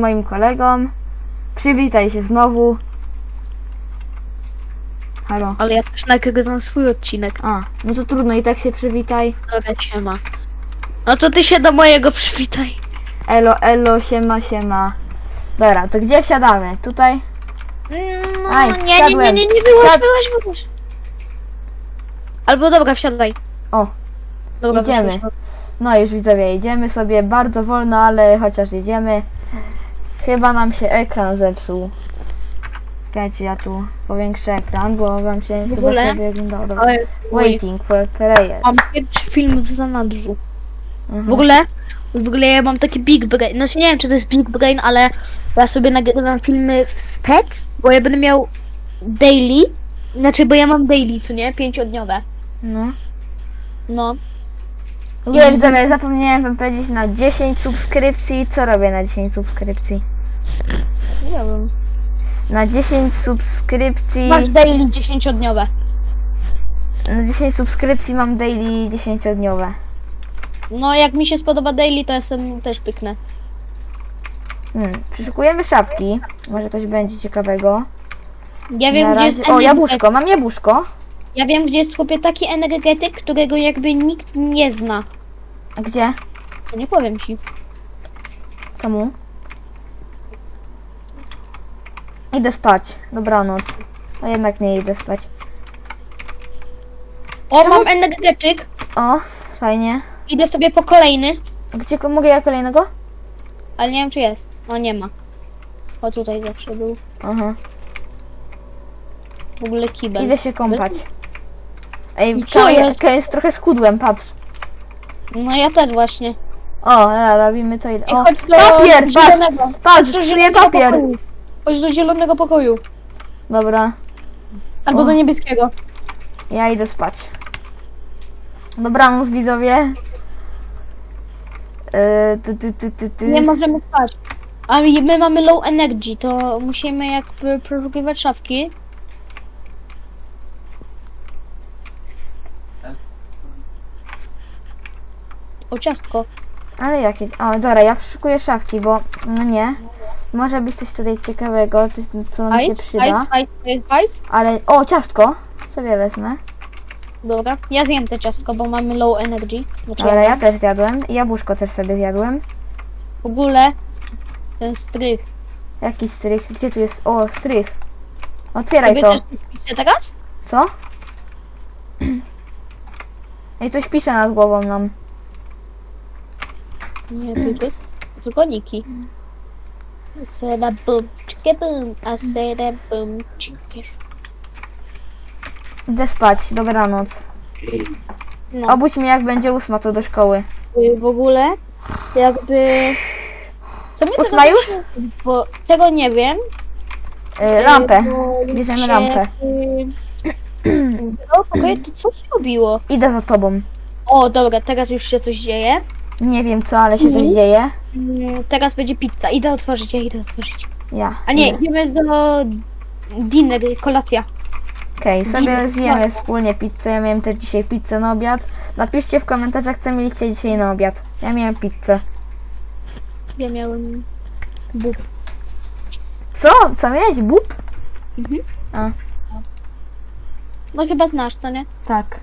moim kolegą. Przywitaj się znowu. Halo. Ale ja też nagrywam swój odcinek. A, no to trudno i tak się przywitaj. Dobra, siema. No to ty się do mojego przywitaj. Elo, elo, siema, siema. Dobra, to gdzie wsiadamy? Tutaj? Mm, No, Aj, nie, nie, nie, wsiadłem. nie, nie, wyłaź, Wsiad-. Albo dobra, wsiadaj. O, Dobra, Idziemy. no już widzowie, jedziemy sobie bardzo wolno, ale chociaż jedziemy. Chyba nam się ekran zepsuł. Czekajcie, ja tu powiększę ekran, bo wam się chyba ogóle? sobie. Ale wait. Waiting for player. Mam pierwszy film w zanadrzu. Mhm. W ogóle, w ogóle ja mam taki big brain. Znaczy nie wiem, czy to jest big brain, ale ja sobie nagrywam filmy wstecz, bo ja będę miał daily. Znaczy, bo ja mam daily, co nie? Pięciodniowe. No. No. W ogóle widzowie, zapomniałem wam powiedzieć na 10 subskrypcji. Co robię na 10 subskrypcji? Nie wiem. Na 10 subskrypcji. Masz daily dziesięciodniowe. Na 10 subskrypcji mam daily 10-dniowe. No, jak mi się spodoba daily, to ja sobie też pyknę. Hmm. Przeszukujemy szafki. Może coś będzie ciekawego. Ja wiem, Na gdzie jest. O, energetyk. jabłuszko, mam jabłuszko. Ja wiem, gdzie jest chłopie taki energetyk, którego jakby nikt nie zna. A gdzie? To nie powiem ci. Czemu? Idę spać. Dobranoc. A jednak nie idę spać. O, mam energetyk. O, fajnie. Idę sobie po kolejny, Gdzie ko- mogę ja kolejnego? ale nie wiem, czy jest. O, nie ma. O, tutaj zawsze był. Aha. W ogóle kibel. Idę się kąpać. Ej, I co Kaja jest? Kaja jest trochę skudłem, patrz. No, ja też właśnie. O, dobra, robimy to ile. Ej, O, chodź do papier, patrz, zielonego. patrz, Chodź do czuję zielonego papier. pokoju. Chodź do zielonego pokoju. Dobra, Albo O. do niebieskiego. ja idę spać. Dobranoc, widzowie. Yy, ty, ty, ty, ty, ty. Nie możemy spać. A my my mamy low energy, to musimy jakby poszukiwać szafki. O, ciastko. Ale jakie? O, dobra, ja przeszukuję szafki, bo no nie. Może być coś tutaj ciekawego, coś, co nam się Ice, przyda. ice, ice, ice, ice. Ale, o, ciastko. Sobie wezmę. Dobra. Ja zjem te ciastko, bo mamy low energy. Znaczy Dobra, ja też zjadłem. I jabłuszko też sobie zjadłem. w ogóle ten strych. Jaki strych? Gdzie tu jest? O, strych. Otwieraj Tobie to. też pisze teraz? Co? Ej, coś pisze nad głową nam. Nie, tylko, tylko Niki. Said a boom, chicka boom, I a boom, chicka. Idę spać. Dobranoc. No, Obudź mnie jak będzie ósma, to do szkoły. y, w ogóle jakby... Co mi Ósma już? Bo tego nie wiem. Yy, lampę. y, bo Bierzemy się, lampę. y, O, okej, to co się robiło? Idę za tobą. O, dobra, teraz już się coś dzieje. Nie wiem co, ale się coś Mhm. dzieje. Mm, Teraz będzie pizza. Idę otworzyć, ja idę otworzyć. Ja. A nie, idziemy do dinner, kolacja. Okej, sobie zjemy wspólnie pizzę. Ja miałem też dzisiaj pizzę na obiad. Napiszcie w komentarzach, co mieliście dzisiaj na obiad. Ja miałem pizzę. Ja miałem bób. Co? Co miałeś? Bób? Mhm. A. No chyba znasz, co nie? Tak.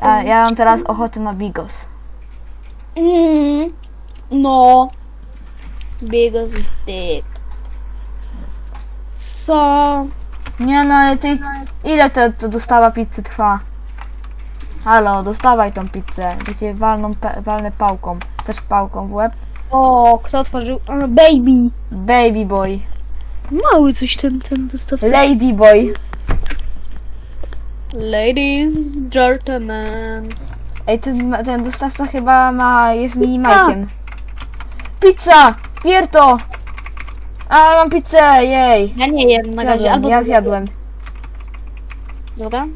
A ja mam teraz ochotę na bigos. Mm, no. Is dead. Co? Nie no, ale ty... Ile to, to dostawa pizzy trwa? Halo, dostawaj tą pizzę. Wiecie, walną, pe- walnę pałką. Też pałką w łeb. O, kto otworzył? O, baby. Baby boy. Mały coś ten, ten dostawca. Lady boy. Ladies, gentlemen. Ej, ten, ten dostawca chyba ma, jest minimajkiem. Pizza! Pierto! A, mam pizzę, jej! Ja nie jem na razie. Zjadłem, Albo ja zjadłem. Dobra.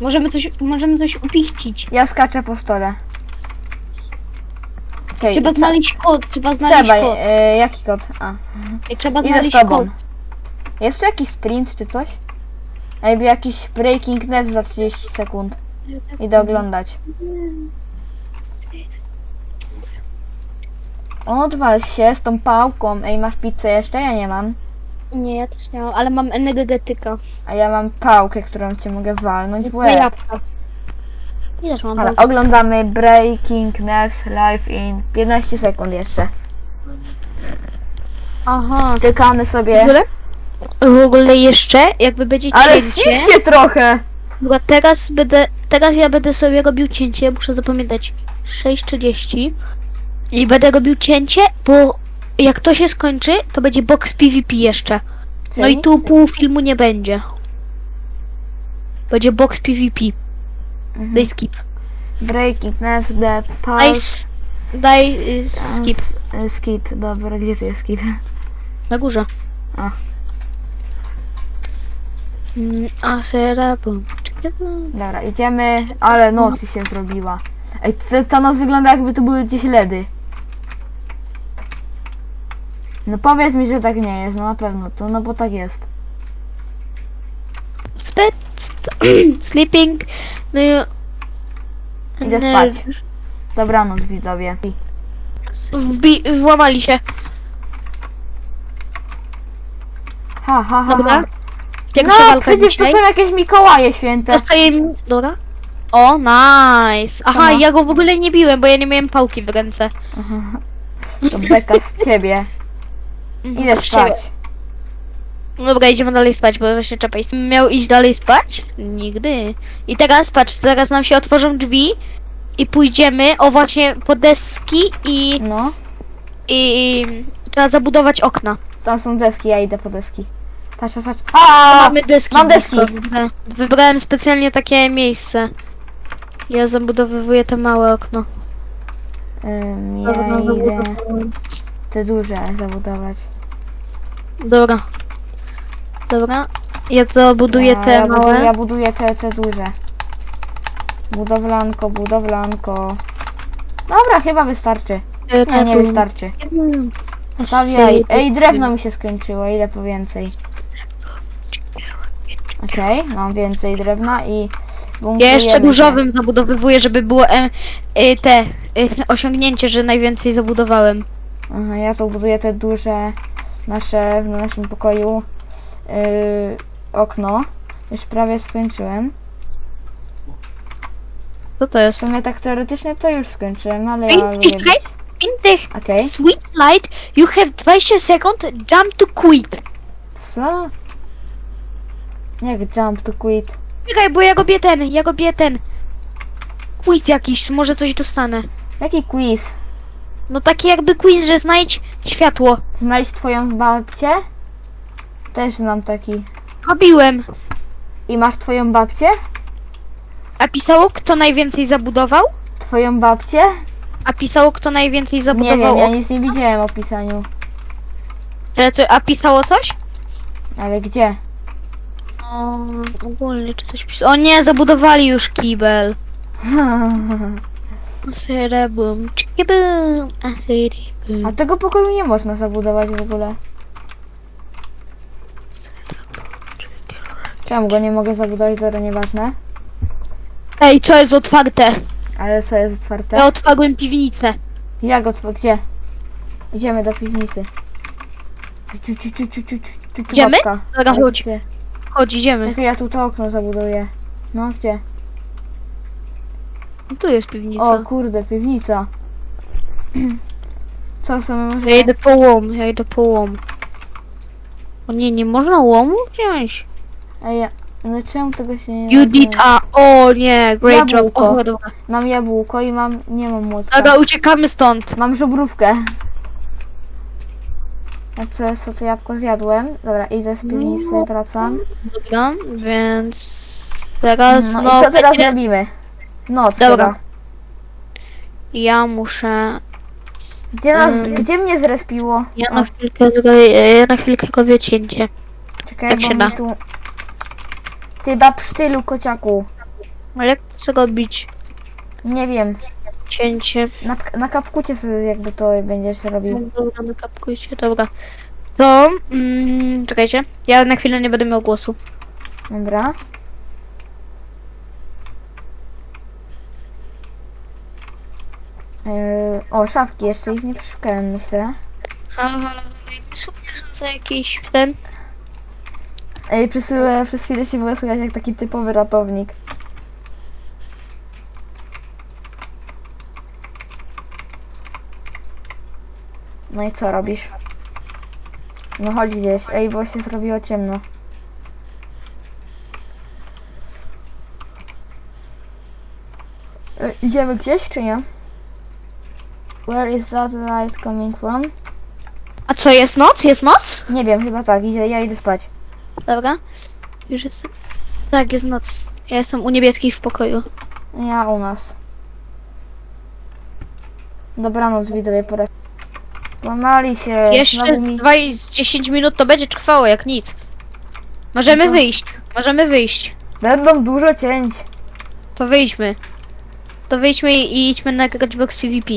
Możemy coś, możemy coś upichcić. Ja skaczę po stole. Okej, Trzeba znaleźć kod, trzeba znaleźć Trzeba, kod. e, jaki kod? A, Trzeba idę z znaleźć tobą. kod. Jest tu jakiś sprint czy coś? Jakby jakiś breaking net za 30 sekund. Idę oglądać. Odwal się z tą pałką. Ej, masz pizzę jeszcze? Ja nie mam. Nie, ja też nie mam, ale mam energetyka. A ja mam pałkę, którą cię mogę walnąć w Dwa łeb. jabłka. I też mam Ale oglądamy Breaking Next Live in 15 sekund jeszcze. Aha. W sobie. W ogóle jeszcze, jakby będziecie Ale się trochę! Dobra, teraz będę, teraz ja będę sobie robił cięcie, muszę zapamiętać 6.30 i będę robił cięcie, bo jak to się skończy, to będzie box PvP jeszcze. No i tu pół filmu nie będzie. Będzie box PvP. Mhm. Daj skip. Breaking Next the Daj, s- daj y, skip. Y, Skip, dobra, gdzie tu jest skip? Na górze. A. Mm, A sera. Dobra, idziemy, ale noc się zrobiła. Ej, ta- ta noc wygląda jakby to były gdzieś ledy. No powiedz mi, że tak nie jest, no na pewno, to no bo tak jest. Spet. Sleeping. No. Idę spać. Dobranoc widzowie. Wbi- włamali się. Ha, ha, ha, Dobra. ha. Pierwsza No, walka przecież to dzisiaj. są jakieś Mikołaje święte. Dostaję mi... Dobra. O, nice. Aha, Aha. ja go w ogóle nie biłem, bo ja nie miałem pałki w ręce. To beka z ciebie. Mhm, Idę siebie. spać. Dobra, idziemy dalej spać, bo właśnie czapaj. Miał iść dalej spać? Nigdy. I teraz, patrz, teraz nam się otworzą drzwi i pójdziemy, o właśnie, po deski i, No, i, i trzeba zabudować okna. tam są deski, ja idę po deski. Patrz, patrz, patrz. A, Mamy deski. mam deski. Wybrałem- Wybrałem specjalnie takie miejsce. Ja zabudowywuję te małe okno. Ym, Dobra, ja idę zabudowałem. te duże zabudować. Dobra. Dobra. Ja to buduję ja, te ja małe. Buduję, ja buduję te, te duże. Budowlanko, budowlanko. Dobra, chyba wystarczy. Nie, nie wystarczy. Stawiaj. Ej, drewno mi się skończyło, ile po więcej? Okej, mam więcej drewna i Ja jeszcze różowym zabudowywuję, żeby było em, y, te y, osiągnięcie, że najwięcej zabudowałem. Aha, ja tu buduję te duże nasze w naszym pokoju yy, okno. Już prawie skończyłem. Co to W jest? sumie tak teoretycznie to już skończyłem, ale ja lubię być. In the Okej. sweet light, you have 20 sekund, jump to quit. Co? Jak jump to quit? Czekaj, bo ja robię ten, ja robię ten. Quiz jakiś, może coś dostanę. Jaki quiz? No taki jakby quiz, że znajdź światło. Znajdź twoją babcię? Też znam taki. Robiłem. I masz twoją babcię? A pisało, kto najwięcej zabudował? Twoją babcię? A pisało, kto najwięcej Nie zabudował? wiem, ja nic nie widziałem o pisaniu. Ale co, A pisało coś? Ale gdzie? O, ogólnie czy coś pisało. O nie, zabudowali już kibel. Serebum, czikibum, a A tego pokoju nie można zabudować w ogóle. Czemu go nie mogę zabudować, to nieważne. Ej, co jest otwarte? Ale co jest otwarte? Ja otwarłem piwnicę. Jak otw- Gdzie? Idziemy do piwnicy. Ciu, ciu, ciu, ciu, ciu, ciu, ciu, ciu, Idziemy? babka. Dobra, Ale chodź. gdzie? Chodź, idziemy. Czekaj, ja tu to okno zabuduję. No, gdzie? No Tu jest piwnica. O kurde, piwnica. Co sobie może... Ja idę po łom, ja idę po łom. O nie, nie można łomu wziąć. Ej, ja... No czemu tego się nie... You did a, o nie, great job. Jabłko. O, dobra. Mam jabłko i mam... Nie mam młotka. Dobra, uciekamy stąd. Mam żubrówkę. Ja co, co to jabłko zjadłem. Dobra, idę z piwnicy, No. wracam. Dobra, więc teraz No, no, i co teraz będzie- robimy? Noc Dobra. chyba. Ja muszę. Gdzie, nas, Mm. gdzie mnie zrespiło? Ja O, na chwilkę zrobię, ja na chwilkę robię cięcie. czekaj, jak bo się mi da. tu... Ty babsztylu, kociaku. Ale jak chcę robić Nie wiem. Cięcie? Na, na kapkucie sobie jakby to będziesz robił. Dobra, nakapkujcie, dobra. To, mm, czekajcie, ja na chwilę nie będę miał głosu. Dobra. Yy, o, szafki, jeszcze ich nie przeszukałem, myślę. Halo, halo, halo, słuchaj, za jakiś ten... Ej, przez, przez chwilę się było słychać jak taki typowy ratownik. No i co robisz? No chodź gdzieś. Ej, bo się zrobiło ciemno. E, Idziemy gdzieś, czy nie? Where is that light coming from? A co, jest noc? Jest noc? Nie wiem, chyba tak. Idę, ja idę spać. Dobra. Już jestem. Tak, jest noc. Ja jestem u niebieskich w pokoju. Ja u nas. Dobranoc widzowie, pora. Łamali się. Jeszcze z nowymi- 2 i z 10 minut to będzie trwało jak nic. Możemy No to- wyjść. Możemy wyjść. Będą dużo cięć. To wyjdźmy. To wyjdźmy i, i idźmy nagrać box PvP.